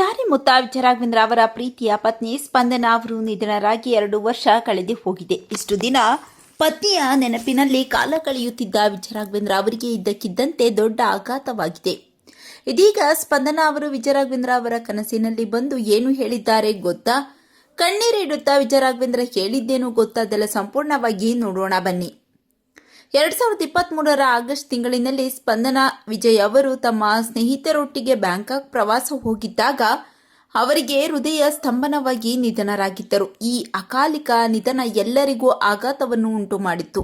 ಚಿನ್ನಾರಿ ಮುತ್ತಾವಿಜ ರಾಘವೇಂದ್ರ ಅವರ ಪ್ರೀತಿಯ ಪತ್ನಿ ಸ್ಪಂದನ ಅವರು ನಿಧನರಾಗಿ ಎರಡು ವರ್ಷ ಕಳೆದು ಹೋಗಿದೆ. ಇಷ್ಟು ದಿನ ಪತ್ನಿಯ ನೆನಪಿನಲ್ಲಿ ಕಾಲ ಕಳೆಯುತ್ತಿದ್ದ ವಿಜಯರಾಘವೇಂದ್ರ ಅವರಿಗೆ ಇದ್ದಕ್ಕಿದ್ದಂತೆ ದೊಡ್ಡ ಆಘಾತವಾಗಿದೆ. ಇದೀಗ ಸ್ಪಂದನ ಅವರು ವಿಜಯರಾಘವೇಂದ್ರ ಅವರ ಕನಸಿನಲ್ಲಿ ಬಂದು ಏನು ಹೇಳಿದ್ದಾರೆ ಗೊತ್ತಾ? ಕಣ್ಣೀರಿಡುತ್ತಾ ವಿಜಯರಾಘವೇಂದ್ರ ಹೇಳಿದ್ದೇನು ಗೊತ್ತಾ ಅದೆಲ್ಲ ಸಂಪೂರ್ಣವಾಗಿ ನೋಡೋಣ ಬನ್ನಿ. ಎರಡ್ ಸಾವಿರದ ಇಪ್ಪತ್ತ್ ಮೂರರ ಆಗಸ್ಟ್ ತಿಂಗಳಿನಲ್ಲಿ ಸ್ಪಂದನ ವಿಜಯ್ ಅವರು ತಮ್ಮ ಸ್ನೇಹಿತರೊಟ್ಟಿಗೆ ಬ್ಯಾಂಕಾಕ್ ಪ್ರವಾಸ ಹೋಗಿದ್ದಾಗ ಅವರಿಗೆ ಹೃದಯ ಸ್ತಂಭನವಾಗಿ ನಿಧನರಾಗಿದ್ದರು. ಈ ಅಕಾಲಿಕ ನಿಧನ ಎಲ್ಲರಿಗೂ ಆಘಾತವನ್ನು ಉಂಟು ಮಾಡಿತ್ತು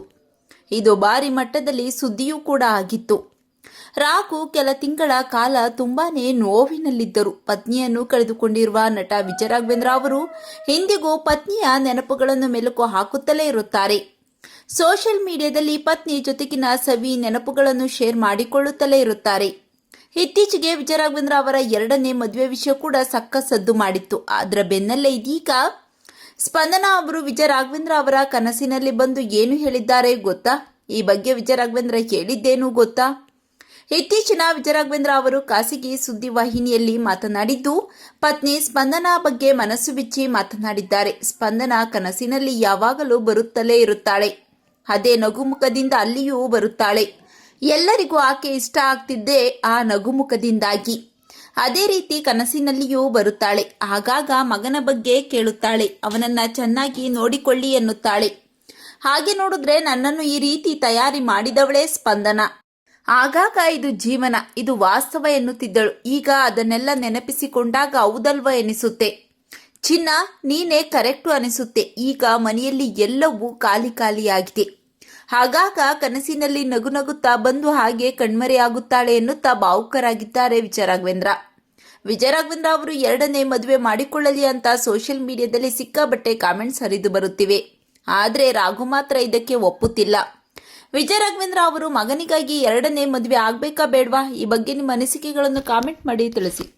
ಇದು ಭಾರಿ ಮಟ್ಟದಲ್ಲಿ ಸುದ್ದಿಯೂ ಕೂಡ ಆಗಿತ್ತು. ರಾಘು ಕೆಲ ತಿಂಗಳ ಕಾಲ ತುಂಬಾನೇ ನೋವಿನಲ್ಲಿದ್ದರು. ಪತ್ನಿಯನ್ನು ಕಳೆದುಕೊಂಡಿರುವ ನಟ ವಿಜಯ ರಾಘವೇಂದ್ರ ಅವರು ಇಂದಿಗೂ ಪತ್ನಿಯ ನೆನಪುಗಳನ್ನು ಮೆಲುಕು ಹಾಕುತ್ತಲೇ ಇರುತ್ತಾರೆ. ಸೋಷಿಯಲ್ ಮೀಡಿಯಾದಲ್ಲಿ ಪತ್ನಿ ಜೊತೆಗಿನ ಸವಿ ನೆನಪುಗಳನ್ನು ಶೇರ್ ಮಾಡಿಕೊಳ್ಳುತ್ತಲೇ ಇರುತ್ತಾರೆ. ಇತ್ತೀಚೆಗೆ ವಿಜಯರಾಘವೇಂದ್ರ ಅವರ ಎರಡನೇ ಮದುವೆ ವಿಷಯ ಕೂಡ ಸಕ್ಕ ಸದ್ದು ಮಾಡಿತ್ತು. ಅದರ ಬೆನ್ನಲ್ಲೇ ಇದೀಗ ಸ್ಪಂದನಾ ಅವರು ವಿಜಯ ರಾಘವೇಂದ್ರ ಅವರ ಕನಸಿನಲ್ಲಿ ಬಂದು ಏನು ಹೇಳಿದ್ದಾರೆ ಗೊತ್ತಾ? ಈ ಬಗ್ಗೆ ವಿಜಯ ರಾಘವೇಂದ್ರ ಹೇಳಿದ್ದೇನು ಗೊತ್ತಾ? ಇತ್ತೀಚಿನ ವಿಜಯರಾಘವೇಂದ್ರ ಅವರು ಖಾಸಗಿ ಸುದ್ದಿವಾಹಿನಿಯಲ್ಲಿ ಮಾತನಾಡಿದ್ದು, ಪತ್ನಿ ಸ್ಪಂದನಾ ಬಗ್ಗೆ ಮನಸ್ಸು ಬಿಚ್ಚಿ ಮಾತನಾಡಿದ್ದಾರೆ. ಸ್ಪಂದನಾ ಕನಸಿನಲ್ಲಿ ಯಾವಾಗಲೂ ಬರುತ್ತಲೇ ಇರುತ್ತಾಳೆ. ಅದೇ ನಗುಮುಖದಿಂದ ಅಲ್ಲಿಯೂ ಬರುತ್ತಾಳೆ. ಎಲ್ಲರಿಗೂ ಆಕೆ ಇಷ್ಟ ಆಗ್ತಿದ್ದೇ ಆ ನಗುಮುಖದಿಂದಾಗಿ. ಅದೇ ರೀತಿ ಕನಸಿನಲ್ಲಿಯೂ ಬರುತ್ತಾಳೆ. ಆಗಾಗ ಮಗನ ಬಗ್ಗೆ ಕೇಳುತ್ತಾಳೆ. ಅವನನ್ನ ಚೆನ್ನಾಗಿ ನೋಡಿಕೊಳ್ಳಿ ಎನ್ನುತ್ತಾಳೆ. ಹಾಗೆ ನೋಡಿದ್ರೆ ನನ್ನನ್ನು ಈ ರೀತಿ ತಯಾರಿ ಮಾಡಿದವಳೇ ಸ್ಪಂದನ. ಆಗಾಗ ಇದು ಜೀವನ. ಇದು ವಾಸ್ತವ ಎನ್ನುತ್ತಿದ್ದಳು. ಈಗ ಅದನ್ನೆಲ್ಲ ನೆನಪಿಸಿಕೊಂಡಾಗ ಹೌದಲ್ವ ಎನಿಸುತ್ತೆ. ಚಿನ್ನ ನೀನೇ ಕರೆಕ್ಟು ಅನಿಸುತ್ತೆ. ಈಗ ಮನೆಯಲ್ಲಿ ಎಲ್ಲವೂ ಖಾಲಿ ಖಾಲಿಯಾಗಿದೆ. ಹಾಗಾಗ ಕನಸಿನಲ್ಲಿ ನಗು ನಗುತ್ತಾ ಬಂದು ಹಾಗೆ ಕಣ್ಮರೆಯಾಗುತ್ತಾಳೆ ಎನ್ನುತ್ತಾ ಭಾವುಕರಾಗಿದ್ದಾರೆ ವಿಜಯರಾಘವೇಂದ್ರ. ವಿಜಯರಾಘವೇಂದ್ರ ಅವರು ಎರಡನೇ ಮದುವೆ ಮಾಡಿಕೊಳ್ಳಲಿ ಅಂತ ಸೋಷಿಯಲ್ ಮೀಡಿಯಾದಲ್ಲಿ ಸಿಕ್ಕಾಬಟ್ಟೆ ಕಾಮೆಂಟ್ಸ್ ಹರಿದು ಬರುತ್ತಿವೆ. ಆದರೆ ರಾಘು ಮಾತ್ರ ಇದಕ್ಕೆ ಒಪ್ಪುತ್ತಿಲ್ಲ. ವಿಜಯ ರಾಘವೇಂದ್ರ ಅವರು ಮಗನಿಗಾಗಿ ಎರಡನೇ ಮದುವೆ ಆಗಬೇಕಾ ಬೇಡವಾ? ಈ ಬಗ್ಗೆ ನಿಮ್ಮ ಅನಿಸಿಕೆಗಳನ್ನು ಕಾಮೆಂಟ್ ಮಾಡಿ ತಿಳಿಸಿ.